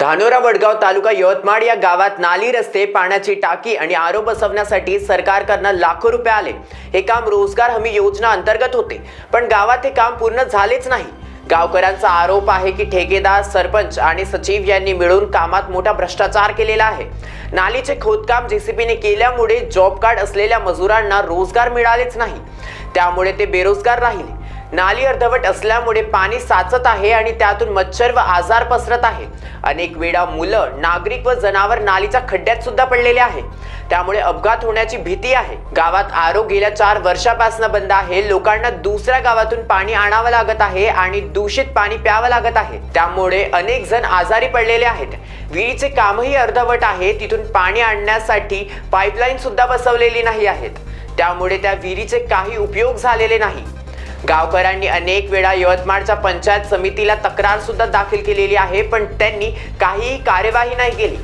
धानोरा वडगाव तालुका यवतमाळ या गावात नाली रस्ते पाण्याची टाकी आणि आरो बसवण्यासाठी सरकारकडनं लाखो रुपये आले. हे काम रोजगार हमी योजना अंतर्गत होते पण गावात हे काम पूर्ण झालेच नाही. गावकऱ्यांचा आरोप आहे की ठेकेदार सरपंच आणि सचिव यांनी मिळून कामात मोठा भ्रष्टाचार केलेला आहे. नालीचे खोदकाम जेसीबीने केल्यामुळे जॉब कार्ड असलेल्या मजुरांना रोजगार मिळालेच नाही. त्यामुळे ते बेरोजगार राहिले. नाली अर्धवट असल्यामुळे पाणी साचत आहे आणि त्यातून मच्छर व आजार पसरत आहे. अनेक वेळा मुलं नागरिक व जनावर नालीच्या खड्ड्यात सुद्धा पडलेले आहे. त्यामुळे अपघात होण्याची भीती आहे. गावात आरो गेल्या चार वर्षापासून बंद आहे. लोकांना दुसऱ्या गावातून पाणी आणावं लागत आहे आणि दूषित पाणी प्यावं लागत आहे. त्यामुळे अनेक जण आजारी पडलेले आहेत. विहिरीचे कामही अर्धवट आहे. तिथून पाणी आणण्यासाठी पाईपलाईन सुद्धा बसवलेली नाही आहेत. त्यामुळे त्या विहिरीचे काही उपयोग झालेले नाही. गावकऱ्यांनी अनेक वेळा यवतमाळच्या पंचायत समितीला तक्रार सुद्धा दाखल केलेली आहे पण त्यांनी काहीही कार्यवाही नाही केली.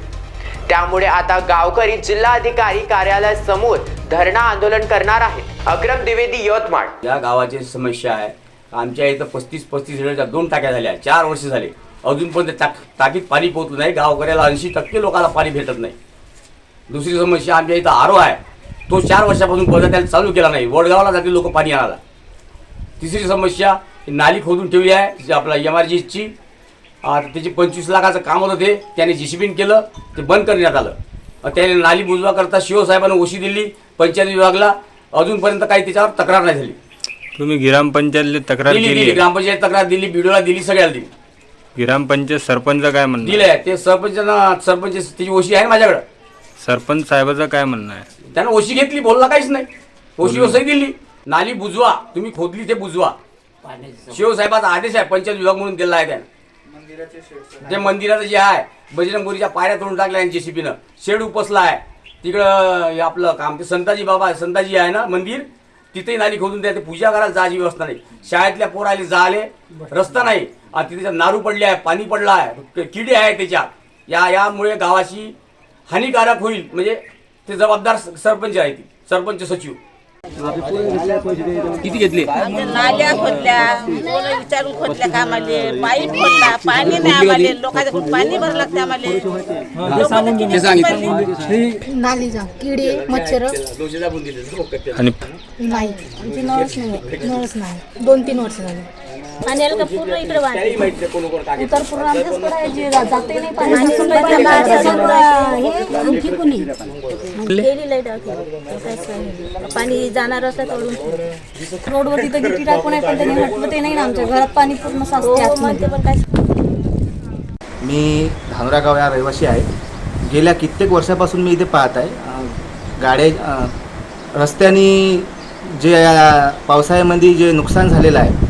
त्यामुळे आता गावकरी जिल्हा अधिकारी कार्यालयासमोर धरणा आंदोलन करणार आहेत. अक्रम द्विवेदी यवतमाळ. या गावाची समस्या आहे. आमच्या इथं पस्तीस पस्तीस लिटरच्या दोन टाक्या झाल्या. चार वर्ष झाले. अजूनपर्यंत टाक टाकीत पाणी पोहोचलं नाही. गावकऱ्याला ऐंशी टक्के लोकांना पाणी भेटत नाही. दुसरी समस्या आमच्या इथं आरो आहे. तो चार वर्षापासून परत त्याला चालू केला नाही. वडगावला जातील लोक पाणी आणायला. तिसरी समस्या नाली खोदून ठेवली आहे जी आपला एम आर जीची त्याची पंचवीस लाखाचं काम होतं ते. त्याने जीसीबीन केलं ते बंद करण्यात आलं. त्याने नाली बुजवा करता शिवसाहेबांना ओशी दिली पंचायत विभागला. अजूनपर्यंत काही त्याच्यावर तक्रार नाही झाली. तुम्ही ग्रामपंचायतला तक्रार दिली दिली. ग्रामपंचायत तक्रार दिली बीडोला दिली सगळ्याला दिली. ग्रामपंचायत सरपंच काय म्हणणं? दिलंय. ते सरपंचांना सरपंच त्याची ओशी आहे माझ्याकडं. सरपंच साहेबाचं काय म्हणणं आहे? त्यानं ओशी घेतली बोलला काहीच नाही. ओशी ओसही दिली. नाली बुजवा. तुम्ही खोदली ते बुजवा. शिवसाहेबाचा आदेश आहे पंचायत विभाग म्हणून दिला आहे त्यानं. जे मंदिराचं जे आहे बजरंगपुरीच्या पायऱ्या तोडून टाकल्या आहे जेसीबीनं. शेड उपसला आहे. तिकडं हे आपलं काम ते संताजी बाबा संताजी आहे ना मंदिर? तिथेही नाली खोदून द्या ते पूजा करायला जायची व्यवस्था नाही. शाळेतल्या पोराले जाले रस्ता नाही. आणि तिथे नारू पडले आहे पाणी पडलं आहे किडे आहे त्याच्यात. या यामुळे गावाची हानिकारक होईल. म्हणजे ते जबाबदार सरपंच आहे ती सरपंच सचिव. किती घेतले? नाल्या खोदल्या कोण विचारून खोदल्या का आम्हाला पाईप खोदला पाणी नाही आम्हाला. पाणी भरलं लागते आम्हाला. नालीचा किडे मच्छर. आणि नाही. आमची नळच नाही. नळच नाही. दोन तीन वर्ष झाली. पाणी पूर्ण इकडे पूर्ण जाते नाही आणि हे आणखी कुणी? गेली लाइट जाणार असलं तोडून रोडवरती तर गिटी टाकून आहे पण त्यांनी हटलं ते नाही ना आमच्या घरात पाणी पूर्ण साचते हो आतमध्ये. म्हणते पण काय मी धानोरा गाव या रहिवासी आहे. गेल्या कित्येक वर्षापासून मी इथे पाहत आहे. गाड्या रस्त्याने जे पावसाळ्यामध्ये जे नुकसान झालेलं आहे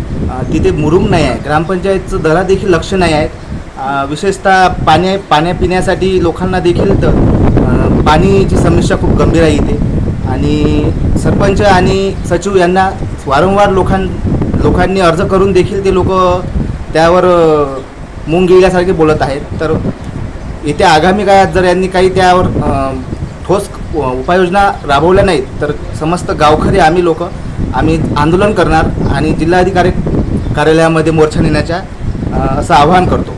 तिथे मुरुम नाही आहे. ग्रामपंचायतचं दरा देखील लक्ष नाही आहे. विशेषतः पाण्या पाण्या पिण्यासाठी लोकांना देखील तर पाणीची समस्या खूप गंभीर आहे इथे. आणि सरपंच आणि सचिव यांना वारंवार लोकां लोकांनी अर्ज करून देखील ते लोक त्यावर मुंग गेल्यासारखे बोलत आहेत. तर येत्या आगामी काळात जर यांनी काही त्यावर ठोस उपाययोजना राबवल्या नाहीत तर समस्त गावकरी आम्ही लोक आम्ही आंदोलन करणार आणि जिल्हाधिकारी कार्यालयामध्ये मोर्चा नेण्याच्या असं आवाहन करतो.